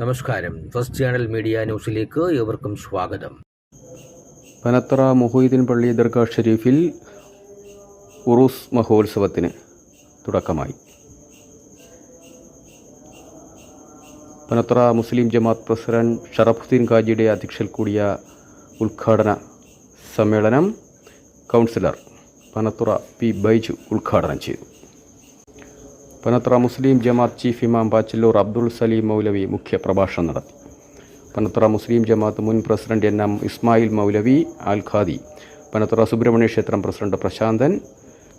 നമസ്കാരം. First channel media ന്യൂസിലേക്ക് ഏവർക്കും സ്വാഗതം. പനത്തറ മുഹീദ്ദീൻ പള്ളി ദർഗാ ഷെരീഫിൽ ഉറൂസ് മഹോത്സവത്തിന് തുടക്കമായി. പനത്തറ മുസ്ലിം ജമാത്ത് പ്രസിഡന്റ് ഷറഫുദ്ദീൻ ഖാജിയുടെ അധ്യക്ഷയിൽ കൂടിയ ഉദ്ഘാടന സമ്മേളനം കൗൺസിലർ പനത്തുറ പി ബൈജു ഉദ്ഘാടനം ചെയ്തു. പനത്ര മുസ്ലിം ജമാത്ത് ചീഫ് ഇമാം ബാച്ചല്ലൂർ അബ്ദുൾ സലീം മൗലവി മുഖ്യ പ്രഭാഷണം നടത്തി. പനത്ര മുസ്ലിം ജമാത്ത് മുൻ president N M Ismail Moulavi Al Khadi Panathura Subrahmanya ക്ഷേത്രം president Prasanthan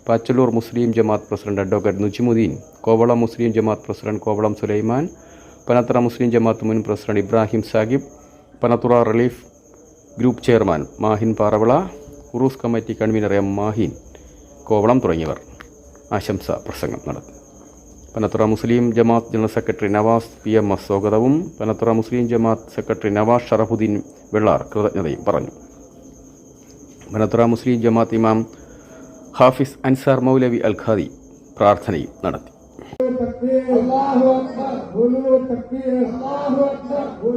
Pachalloor Muslim Jamath president advocate Nujimuddeen Kovalam Muslim Jamath president Kovalam Sulaiman Panathura Muslim Jamath മുൻ president Ibrahim Sahib Panathura relief group chairman Mahin Paravila Uroos committee convener M Mahin Kovalam തുടങ്ങിയവർ. ആശംസ പ്രസംഗം നടത്തി. Panathura Muslim Jamath general secretary Navas P M S സ്വാഗതവും. പനത്തുറ മുസ്ലിം Jamaat secretary Navas Sharafuddin Vellar കൃതജ്ഞതയും പറഞ്ഞു. പനത്തുറ മുസ്ലിം ജമാത്ത് ഇമാം ഹാഫിസ് അൻസാർ മൗലവി അൽ ഖാദി പ്രാർത്ഥനയും നടത്തി. അള്ളാഹു അക്ബർ അള്ളാഹു അക്ബർ